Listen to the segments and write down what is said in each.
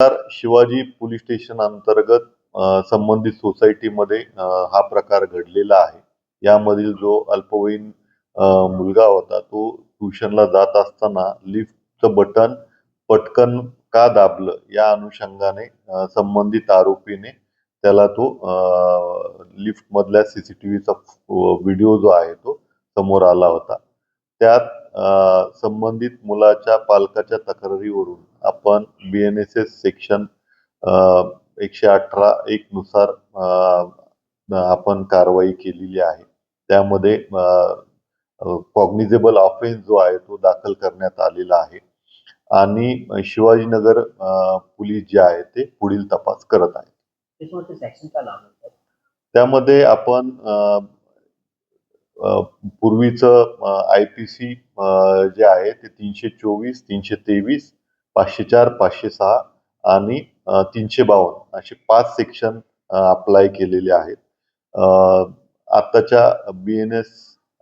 Shivaji police station अंतर्गत संबंधित सोसायटीमध्ये हा प्रकार घडलेला आहे. यामधील जो अल्पवयीन मुलगा होता तो ट्युशनला जात असताना लिफ्टचं बटन पटकन का दाबलं या अनुषंगाने संबंधित आरोपीने त्याला तो लिफ्ट मधल्या सीसीटीव्हीचा व्हिडिओ जो आहे तो समोर आला होता. त्यात संबंधित मुलाच्या पालकाच्या तक्रारीवरून आपण B N S S section एकशे अठरा एक नुसार आपण कारवाई केलेली आहे. त्यामध्ये कॉग्निझेबल ऑफेन्स जो आहे तो दाखल करण्यात आलेला आहे. आणि शिवाजीनगर पोलीस जे आहे ते पुढील तपास करत आहेत. त्यामध्ये आपण पूर्वीचं आय पी सी जे आहे ते तीनशे चोवीस तीनशे तेवीस पाचशे चार पाचशे सहा आणि तीनशे बावन्न असे पाच सेक्शन अप्लाय केलेले आहेत. आत्ताच्या आताच्या बी एन एस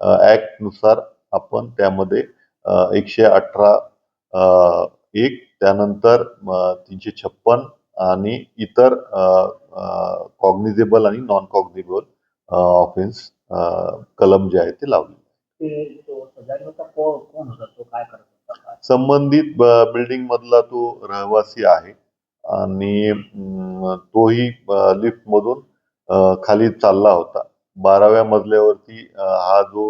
ॲक्टनुसार आपण त्यामध्ये एकशे अठरा एक त्यानंतर तीनशे छप्पन आणि इतर कॉग्निझेबल आणि नॉन कॉग्निझेबल ऑफेन्स कलम जे आहे ते लावले? संबंधित बिल्डिंग मधला तो रहिवासी आहे आणि तोही लिफ्ट मधून खाली चालला होता. बाराव्या मजल्यावरती हा जो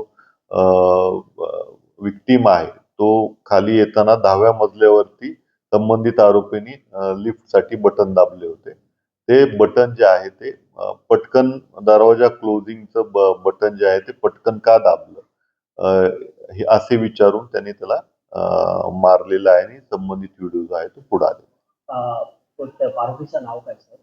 विक्टीम आहे तो खाली येताना दहाव्या मजल्यावरती संबंधित आरोपींनी लिफ्टसाठी बटन दाबले होते. ते बटन जे आहे ते पटकन दरवाजा क्लोजिंगचं बटन जे आहे ते पटकन का दाबलं? हे असे विचारून त्यांनी त्याला मारलेला आहे आणि संबंधित व्हिडिओ जो आहे तो पुढे आले अं, नाव काय सर?